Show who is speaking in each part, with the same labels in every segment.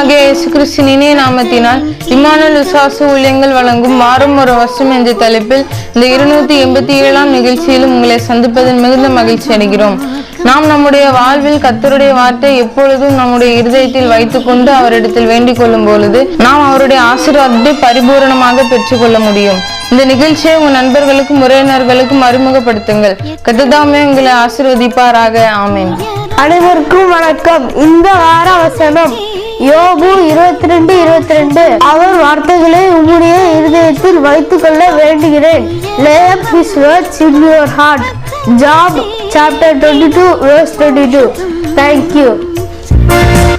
Speaker 1: இரட்சகருமாகிய இயேசு கிறிஸ்தின் இனிய நாமத்தினால் இம்மானுவல் விசுவாச ஊழியங்கள் வழங்கும் மாறும் ஒரு வருஷம் என்ற தலைப்பில் இந்த இருநூத்தி எண்பத்தி ஏழாம் நிகழ்ச்சியிலும் உங்களை சந்திப்பதில் மிகுந்த மகிழ்ச்சி அடைகிறோம். நாம் நம்முடைய வாழ்வில் கத்தருடைய வார்த்தை எப்பொழுதும் நம்முடைய இருதயத்தில் வைத்துக்கொண்டு அவரிடத்தில் வேண்டிக் கொள்ளும் பொழுது நாம் அவருடைய ஆசீர்வாதத்தை பரிபூரணமாக பெற்றுக்கொள்ள முடியும். இந்த நிகழ்ச்சியை உங்கள் நண்பர்களுக்கும் உறவினர்களுக்கும் அறிமுகப்படுத்துங்கள். கத்ததாமே உங்களை ஆசிர்வதிப்பாராக. ஆமேன்.
Speaker 2: அனைவருக்கும் வணக்கம். இந்த வார வசனம் யோபு இருபத்தி ரெண்டு இருபத்தி ரெண்டு அவர் வார்த்தைகளை உம்முடைய இருதயத்தில் வைத்துக் கொள்ள வேண்டுகிறேன். Lay up his words in your heart. Job chapter 22 verse 22 thank you.
Speaker 3: உயிர்த்தெழுந்தாரே,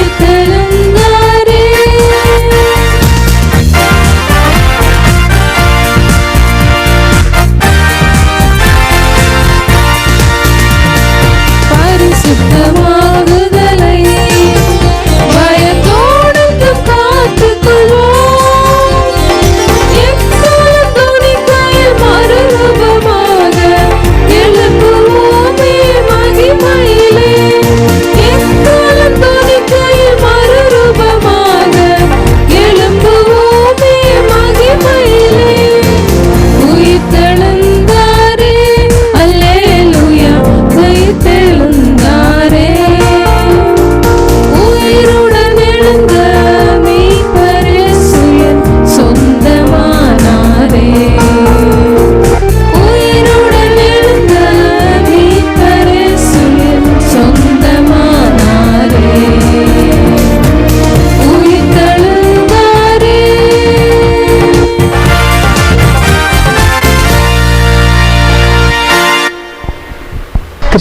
Speaker 3: உயிர்த்தெழுந்தாரே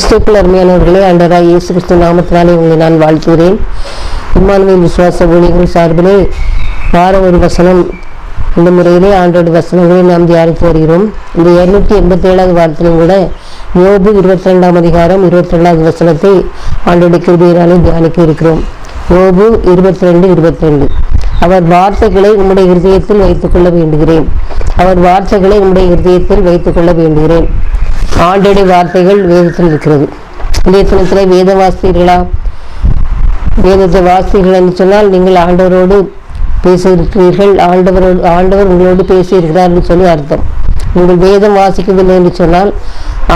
Speaker 4: கிறிஸ்துக்குள் அருமையானவர்களே ஆண்டவராய் இயேசு கிறிஸ்து நாமத்தினாலே உங்களை நான் வாழ்த்துகிறேன். இம்மானுவின் விசுவாச ஊழியர்கள் சார்பிலே வாரம் ஒரு வசனம் இந்த முறையிலே ஆண்டோட வசனங்களை நாம் தியானித்து வருகிறோம். இந்த இருநூற்றி எண்பத்தி ஏழாவது வாரத்திலும் கூட யோபு இருபத்தி ரெண்டாம் அதிகாரம் இருபத்தி ரெண்டாவது வசனத்தை ஆண்டோட கிருபியினாலே தியானிக்க இருக்கிறோம். யோபு இருபத்தி ரெண்டு இருபத்தி ரெண்டு அவர் வார்த்தைகளை உம்முடைய இருதயத்தில் வைத்துக் கொள்ள வேண்டுகிறேன். அவர் வார்த்தைகளை உம்முடைய இருதயத்தில் வைத்துக் கொள்ள வேண்டுகிறேன். ஆண்டோடைய வார்த்தைகள் வேதத்தில் இருக்கிறது. இன்றைய தினத்தில் வாசிகளா வாசித்தீர்களா வேதத்தை வாசித்தீர்கள் என்று சொன்னால் நீங்கள் ஆண்டவரோடு பேசியிருக்கிறீர்கள் ஆண்டவரோடு ஆண்டவர் உங்களோடு பேசியிருக்கிறார் என்று சொல்லி அர்த்தம். நீங்கள் வேதம் வாசிக்கவில்லை என்று சொன்னால்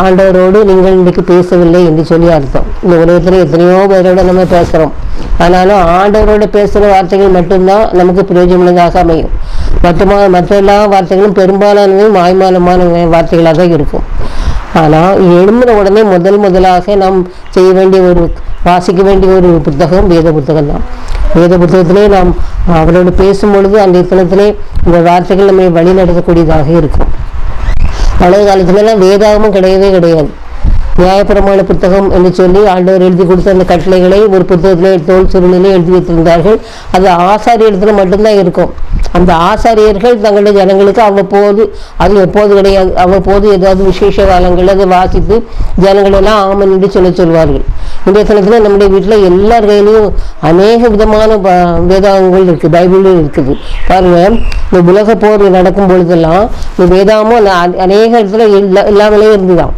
Speaker 4: ஆண்டவரோடு நீங்கள் இன்றைக்கு பேசவில்லை என்று சொல்லி அர்த்தம். இந்த உலகத்தில் எத்தனையோ பேரோட நம்ம பேசுகிறோம் ஆனாலும் ஆண்டவரோட பேசுகிற வார்த்தைகள் மட்டும்தான் நமக்கு பிரயோஜனமுள்ளதாக அமையும். மற்ற மற்ற எல்லா வார்த்தைகளும் பெரும்பாலானவை மாய்மாலமான வார்த்தைகளாக தான் இருக்கும். ஆனால் எழும்பின உடனே முதல் முதலாக நாம் செய்ய வேண்டிய ஒரு வாசிக்க வேண்டிய ஒரு புத்தகம் வேத புத்தகம் தான். வேத புத்தகத்திலே நாம் அவரோடு பேசும் பொழுது அந்த இத்தனத்திலே இந்த வார்த்தைகள் நம்மை வழி நடத்தக்கூடியதாக இருக்கும். பழைய காலத்துலலாம் வேதாகமும் கிடையவே கிடையாது. நியாயப்பிரமாண புத்தகம் என்று சொல்லி ஆண்டவர் எழுதி கொடுத்த அந்த கட்டளைகளை ஒரு புத்தகத்திலே தோல் சுருளிலே எழுதி வைத்திருந்தார்கள். அது ஆசாரியத்தில் மட்டும்தான் இருக்கும். அந்த ஆசாரியர்கள் தங்களுடைய ஜனங்களுக்கு அவ்வப்போது அது எப்போது கிடையாது அவ்வப்போது ஏதாவது விசேஷ காலங்கள் அதை வாசித்து ஜனங்களெல்லாம் ஆமன் என்று சொல்ல சொல்வார்கள். இன்றைய தினத்தில் நம்முடைய வீட்டில் எல்லார் கையிலையும் அநேக விதமான வேதாங்கங்கள் இருக்குது பைபிளும் இருக்குது. பாருங்கள் இந்த உலக போர் நடக்கும் பொழுதெல்லாம் இந்த வேதாமும் அநேக இடத்துல எல்லா இல்லாமலே இருந்துதான்.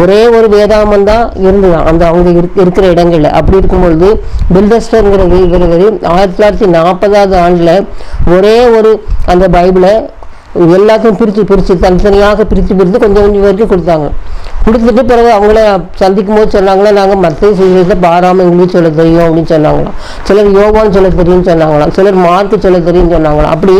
Speaker 4: ஒரே ஒரு வேதாமம் தான் இருந்துதான் அந்த அவங்க இருக்கிற இடங்களில். அப்படி இருக்கும்பொழுது பில்டஸ்டர்ங்கிற இவர் ஆயிரத்தி தொள்ளாயிரத்தி நாற்பதாவது ஆண்டில் ஒரே ஒரு அந்த பைபிளை எல்லாத்தையும் பிரித்து பிரித்து தனித்தனியாக பிரித்து பிரித்து கொஞ்சம் கொஞ்சம் பேருக்கு கொடுத்தாங்க. கொடுத்துட்டு பிறகு அவங்கள சந்திக்கும் போது சொன்னாங்களா நாங்கள் மற்ற சுவிசேஷத்தை பாராம எங்களுக்கு சொல்ல தெரியும் அப்படின்னு சொன்னாங்களாம். சிலர் யோகான்னு சொல்ல தெரியும்னு சொன்னாங்களாம். சிலர் மார்க்கு சொல்ல தெரியும்னு சொன்னாங்களாம். அப்படி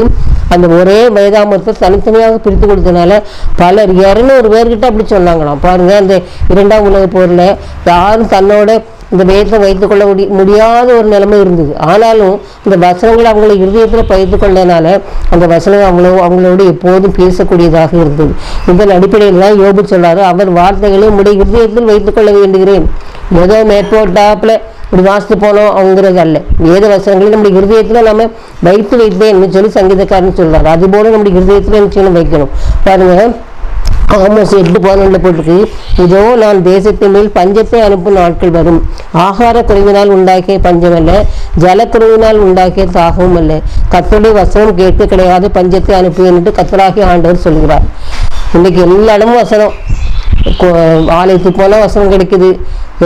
Speaker 4: அந்த ஒரே வேதாமரத்தை தனித்தனியாக பிரித்து கொடுத்தனால பலர் இரநூறு பேர்கிட்ட அப்படி சொன்னாங்களாம். பாருங்கள் அந்த இரண்டாம் உலக போரில் யாரும் தன்னோட இந்த வேதத்தை வைத்துக்கொள்ள முடி முடியாத ஒரு நிலைமை இருந்தது. ஆனாலும் இந்த வசனங்களை அவங்களை இருதயத்தில் பயிர்த்து கொண்டனால அந்த வசனம் அவங்களோ அவங்களோடு எப்போதும் பேசக்கூடியதாக இருந்தது. இதன் அடிப்படையில் தான் யோபு சொல்றாரு அவர் வார்த்தைகளை உடைய இருதயத்தில் வைத்துக்கொள்ள வேண்டுகிறேன். ஏதோ மேற்போட்டாப்பில் இப்படி வாசித்து போனோம் அவங்கிறது அல்ல. வேத வசனங்களை நம்முடைய ஹிருதயத்தில் நம்ம வைத்து வைத்தேன் சொல்லி சங்கீதக்காரன் சொல்கிறார் அதுபோல நம்முடைய ஹிருதயத்தில் நிச்சயம் வைக்கணும். பாருங்க ஆமோஸ் எட்டு பதினொன்று போட்டிருக்கு இதோ நான் தேசத்தின் மேல் பஞ்சத்தை அனுப்பும் நாட்கள் வரும். ஆகார குறைவினால் உண்டாக்கிய பஞ்சமல்ல ஜலக்குறைவினால் உண்டாக்கிய தாகவும் அல்ல. கத்தோடைய வசனம் கேட்டு கிடையாது பஞ்சத்தை அனுப்புவேன் என்று கத்தராகி ஆண்டவர் சொல்கிறார். இன்னைக்கு எல்லா இடமும் வசனம். ஆலயத்துக்கு போனால் வசனம் கிடைக்குது.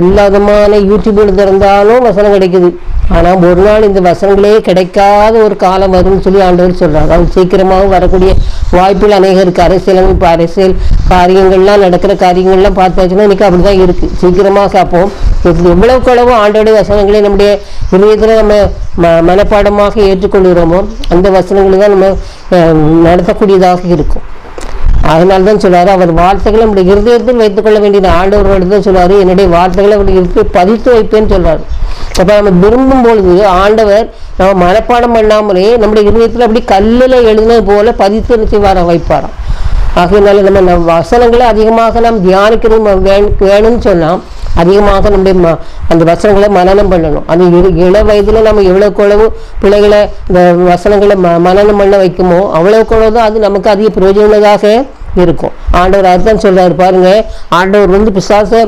Speaker 4: எல்லா விதமான யூடியூபில் திறந்தாலும் வசனம் கிடைக்குது. ஆனால் ஒரு நாள் இந்த வசனங்களே கிடைக்காத ஒரு காலம் வரும்னு சொல்லி ஆண்டவர் சொல்கிறாங்க அவங்க சீக்கிரமாக வரக்கூடிய வாய்ப்புகள் அநேகம் இருக்கு அரசியல் இப்போ அரசியல் காரியங்கள்லாம் நடக்கிற காரியங்கள்லாம் பார்த்தாச்சுன்னா இன்னைக்கு அப்படிதான் இருக்குது சீக்கிரமாக சாப்போம். இது எவ்வளவுக்கு அளவு ஆண்டோடைய வசனங்களை நம்முடைய இதயத்தில் நம்ம ம மனப்பாடமாக ஏற்றுக்கொள்கிறோமோ அந்த வசனங்களை தான் நம்ம நடத்தக்கூடியதாக இருக்கும். அதனால தான் சொல்லுவார் அவர் வார்த்தைகளை நம்முடைய இருதயத்தில் வைத்துக் கொள்ள வேண்டிய ஆண்டவரோடு தான் சொல்லுவார். என்னுடைய வார்த்தைகளை அவருடைய இருதயத்தில் பதித்து வைப்பேன்னு சொல்வார் அப்போ நம்ம விரும்பும் பொழுது ஆண்டவர் நம்ம மனப்பாடம் பண்ணாமலே நம்முடைய இருதயத்தில் அப்படி கல்லில் எழுதினது போல பதித்து செய்வார? வைப்பாராம். ஆகையினால நம்ம நம் வசனங்களை அதிகமாக நாம் தியானிக்கணும் வேணும்னு சொன்னால் அதிகமாக நம்முடைய ம- அந்த வசனங்களை மனனம் பண்ணணும். அது இரு இள வயதில் நம்ம எவ்வளோக்கு எவ்வளவு பிள்ளைகளை இந்த வசனங்களை ம மனனம் பண்ண வைக்குமோ அவ்வளவுக்கு தான் அது நமக்கு அதிக பிரயோஜனதாக இருக்கும். ஆண்டவர் அர்த்தம் சொல்கிறார் பாருங்க. ஆண்டவர் வந்து பிசாசை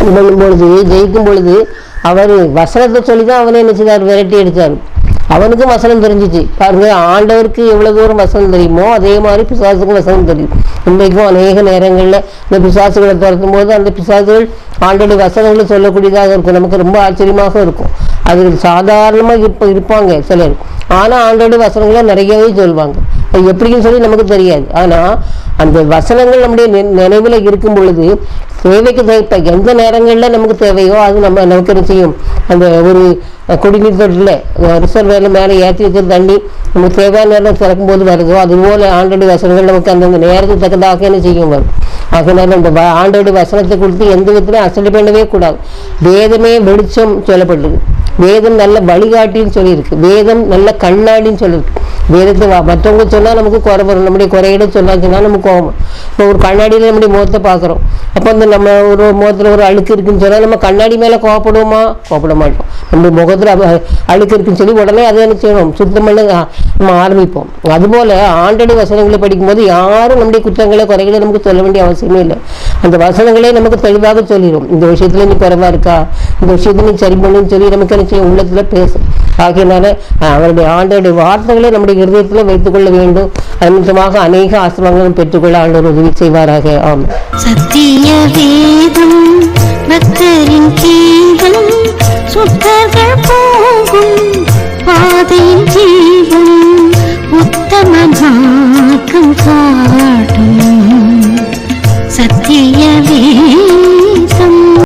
Speaker 4: இது பண்ணும் பொழுது ஜெயிக்கும் பொழுது அவர் வசனத்தை சொல்லி தான் அவனை என்ன செய்தார்? விரட்டி எடுத்தார் அவனுக்கும் வசனம் தெரிஞ்சிச்சு. பாருங்க ஆண்டவருக்கு எவ்வளவு தூரம் வசனம் தெரியுமோ அதே மாதிரி பிசாசுக்கும் வசனம் தெரியும். இன்றைக்கும் அநேக நேரங்களில் இந்த பிசாசுகளை துரத்தும் போது அந்த பிசாசுகள் ஆண்டோடைய வசனங்களை சொல்லக்கூடியதாக இருக்கும். நமக்கு ரொம்ப ஆச்சரியமாக இருக்கும். அது சாதாரணமாக இப்போ இருப்பாங்க சிலர். ஆனால் ஆண்டோடைய வசனங்களை நிறையவே சொல்லுவாங்க அது எப்படின்னு சொல்லி நமக்கு தெரியாது. ஆனால் அந்த வசனங்கள் நம்முடைய நினைவில் இருக்கும் பொழுது தேவைக்கு தேவை எந்த நேரங்களில் நமக்கு தேவையோ அது நம்ம நமக்கு என்ன செய்யும்? அந்த ஒரு குடிநீர் தொட்டில் ரிசர்வேரில் மேலே ஏற்றி வச்ச தண்ணி நமக்கு தேவையான நேரம் திறக்கும் போது வருதோ அதுபோல் ஆண்டோடைய வசனங்கள் நமக்கு அந்தந்த நேரத்துக்கு தக்கதாக என்ன செய்யும் வரும். அதனால் அந்த வ- ஆண்டோடைய வசனத்தை கொடுத்து எந்த விதத்திலும் அசல் பண்ணவே கூடாது. வேதமே வெளிச்சம் சொல்லப்பட்டிருக்கு வேதம் நல்ல வழிகாட்டின்னு சொல்லியிருக்கு. வேதம் நல்ல கண்ணாடின்னு சொல்லியிருக்கு. வெறுத்து வா மற்றவங்க சொன்னால் நமக்கு குறை வரும். நம்முடைய குறையிட சொன்னாச்சுன்னா நமக்கு கோவம் இப்போ ஒரு கண்ணாடியில் நம்முடைய முகத்தை பார்க்குறோம். அப்போ அந்த நம்ம ஒரு முகத்தில் ஒரு அழுக்கு இருக்குன்னு சொன்னால் நம்ம கண்ணாடி மேலே கோவப்படுவோமா? கோவப்பட மாட்டோம். நம்முடைய முகத்தில் அழுக்கு இருக்குன்னு சொல்லி உடனே அதை என்ன செய்யணும்? சுத்தம் பண்ண நம்ம ஆரம்பிப்போம். அதுபோல் ஆண்டடி வசனங்களை படிக்கும்போது யாரும் நம்முடைய குற்றங்களை குறைகளை நமக்கு சொல்ல வேண்டிய அவசியமே இல்லை. அந்த வசனங்களே நமக்கு தெளிவாக சொல்லிடும் இந்த விஷயத்தில் நீ குறைவா இருக்கா? இந்த விஷயத்துல நீ சரி பண்ணுன்னு சொல்லி நமக்கு என்ன செய்யும்? உள்ளத்தில் பேசும். ஆகையினால அவருடைய ஆண்டோடைய வார்த்தைகளை நம்முடைய இருதயத்தில் வைத்துக் கொள்ள வேண்டும். அது நிமித்தமாக அநேக ஆசிரமங்களும் பெற்றுக்கொள்ள ஆண்டவர் உதவி செய்வாராக. ஆம்.
Speaker 5: சத்திய வேதம் பக்தரின் கீதம் சுத்தர்கள் போகும் பாதையின் ஜீவன் உத்தம மார்க்கம்